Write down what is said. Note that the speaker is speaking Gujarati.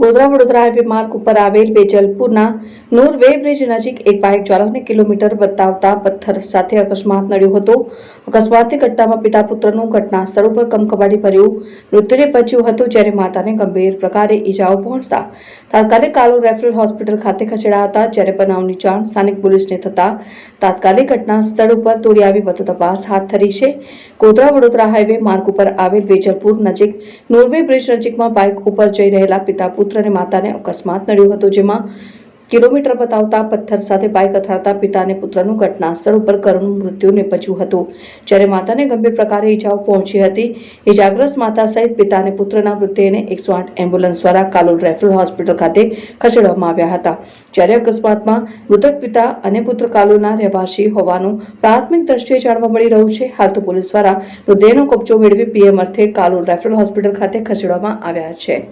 ગોધરા વડોદરા હાઈવે માર્ગ ઉપર આવેલ વેજલપુરના નૂર વે બ્રિજ નજીક એક બાઇક ચાલકને કિલોમીટર બતાવતા પથ્થર સાથે અકસ્માત નડ્યો હતો. અકસ્માતની ઘટનામાં પિતા પુત્રનું ઘટના સ્થળ ઉપર કમકબાટી ભર્યું. મૃત્યુને પચ્યું હતું જ્યારે માતાને ગંભીર પ્રકારે ઈજાઓ પહોંચતા. તાત્કાલિક કાલોલ રેફરલ હોસ્પિટલ ખાતે ખસેડાયા હતા જ્યારે બનાવની જાણ સ્થાનિક પોલીસને થતા તાત્કાલિક ઘટના સ્થળ ઉપર તોડી આવી વધુ તપાસ હાથ ધરી છે. ગોધરા વડોદરા હાઈવે માર્ગ ઉપર આવેલ વેજલપુર નજીક નોર્વે બ્રિજ નજીકમાં બાઇક ઉપર જઈ રહેલા પિતા પુત્ર અને માતાને અકસ્માત નડ્યો હતો, જેમાં કિલોમીટર બતાવતા પથ્થર સાથે બાઇક અથડાતા પિતા અને પુત્રનું ઘટના સ્થળ ઉપર કરુણ મૃત્યુ નિપજ્યું હતું. જ્યારે માતાને ગંભીર પ્રકારે ઈજાઓ પહોંચી હતી ઇજાગ્રસ્ત માતા સહિત પિતા અને પુત્રના મૃતદેહને એકસો આઠ એમ્બ્યુલન્સ દ્વારા કાલોલ રેફરલ હોસ્પિટલ ખાતે ખસેડવામાં આવ્યા હતા. જ્યારે અકસ્માતમાં મૃતક પિતા અને પુત્ર કાલોલના રહેવાસી હોવાનું પ્રાથમિક દ્રષ્ટિએ જાણવા મળી રહ્યું છે, હાલ તો પોલીસ દ્વારા મૃતદેહનો કબજો મેળવી પીએમ અર્થે કાલોલ રેફરલ હોસ્પિટલ ખાતે ખસેડવામાં આવ્યા છે.